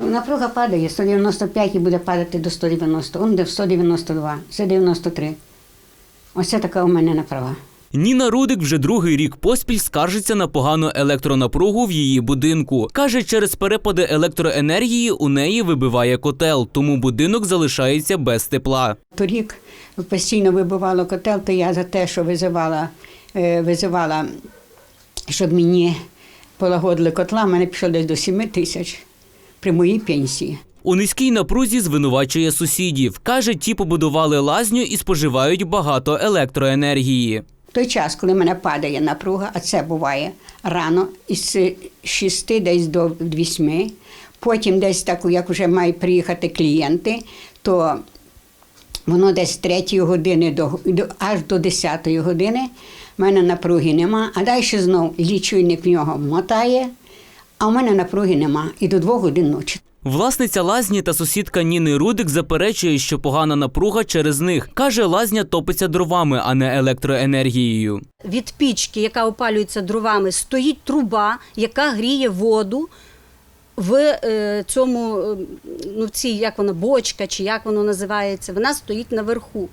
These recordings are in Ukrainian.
Напруга падає 195 і буде падати до 190. Он де в 192, це 93. Оце така у мене направа. Ніна Рудик вже другий рік поспіль скаржиться на погану електронапругу в її будинку. Каже, через перепади електроенергії у неї вибиває котел, тому будинок залишається без тепла. Торік постійно вибивало котел, то я за те, що визивала, е, визивала щоб мені полагодили котла, мене пішло десь до 7 тисяч при моїй пенсії. У низькій напрузі звинувачує сусідів. Каже, ті побудували лазню і споживають багато електроенергії. В той час, коли мене падає напруга, а це буває рано, із 6 десь до 8, потім десь так, як вже мають приїхати клієнти, то воно десь з 3 години до, до, аж до 10 години в мене напруги нема, а далі знов лічильник в нього мотає, а в мене напруги нема і до 2 годин ночі. Власниця лазні та сусідка Ніни Рудик заперечує, що погана напруга через них. Каже, лазня топиться дровами, а не електроенергією. від пічки, яка опалюється дровами, стоїть труба, яка гріє воду в е, цьому, е, ну, в цій, як вона, бочка, чи як воно називається, вона стоїть наверху.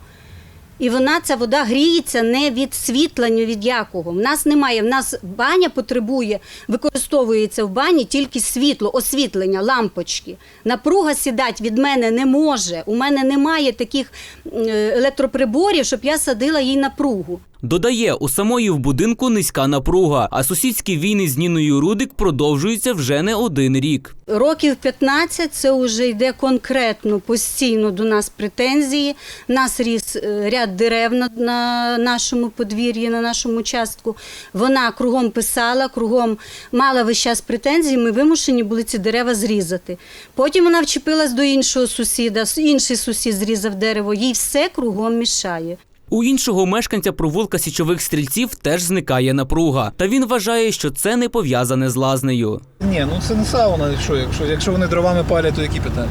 І вона, ця вода гріється не від світла, ні від якого. В нас немає. В нас баня потребує, використовується в бані тільки світло, освітлення, лампочки. Напруга сідати від мене не може. У мене немає таких е, електроприборів, щоб я садила їй напругу. Додає, у самої в будинку низька напруга, а сусідські війни з Ніною Рудик продовжуються вже не один рік. Років 15 це вже йде конкретно, постійно до нас претензії. Нас ріс е, ряд дерев на нашому подвір'ї, на нашому участку. Вона кругом писала, кругом мала весь час претензії. Ми вимушені були ці дерева зрізати. Потім вона вчепилась до іншого сусіда, інший сусід зрізав дерево. Їй все кругом мішає. У іншого мешканця провулка січових стрільців теж зникає напруга. Та він вважає, що це не пов'язане з лазнею. Ні, ну це не сауна. Що, якщо, якщо вони дровами палять, то які питання?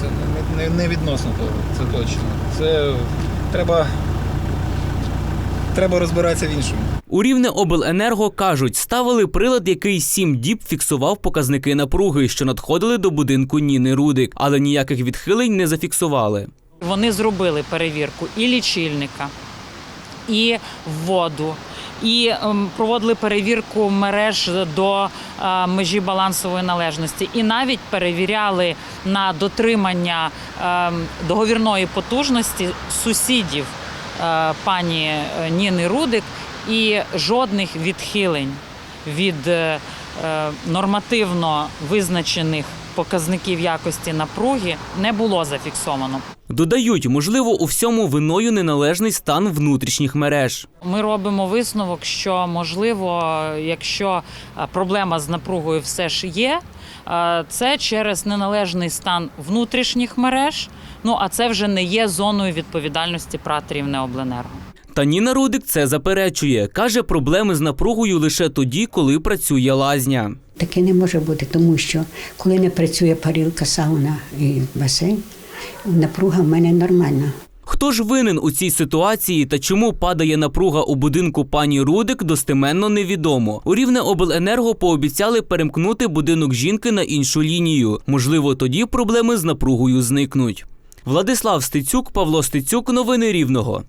Це не, не, не відносно того, це точно. Це треба, треба розбиратися в іншому. У рівне обленерго кажуть, ставили прилад, який сім діб фіксував показники напруги, що надходили до будинку Ніни Рудик, але ніяких відхилень не зафіксували. Вони зробили перевірку і лічильника, і воду, і ем, проводили перевірку мереж до е, межі балансової належності, і навіть перевіряли на дотримання ем, договірної потужності сусідів е, пані е, Ніни Рудик, і жодних відхилень від нормативно визначених показників якості напруги не було зафіксовано. Додають, можливо, у всьому виною неналежний стан внутрішніх мереж. Ми робимо висновок, що можливо, якщо е, проблема з напругою все ж є, е, це через неналежний стан внутрішніх мереж. Ну а це вже не є зоною відповідальності ПРАТ Рівнеобленерго. Та Ніна Рудик це заперечує. Каже, проблеми з напругою лише тоді, коли працює лазня. Таке не може бути, тому що коли не працює парілка, сауна і басейн, напруга в мене нормальна. Хто ж винен у цій ситуації та чому падає напруга у будинку пані Рудик, достеменно невідомо. У рівне обленерго пообіцяли перемкнути будинок жінки на іншу лінію. Можливо, тоді проблеми з напругою зникнуть. Владислав Стецюк, Павло Стецюк, новини Рівного.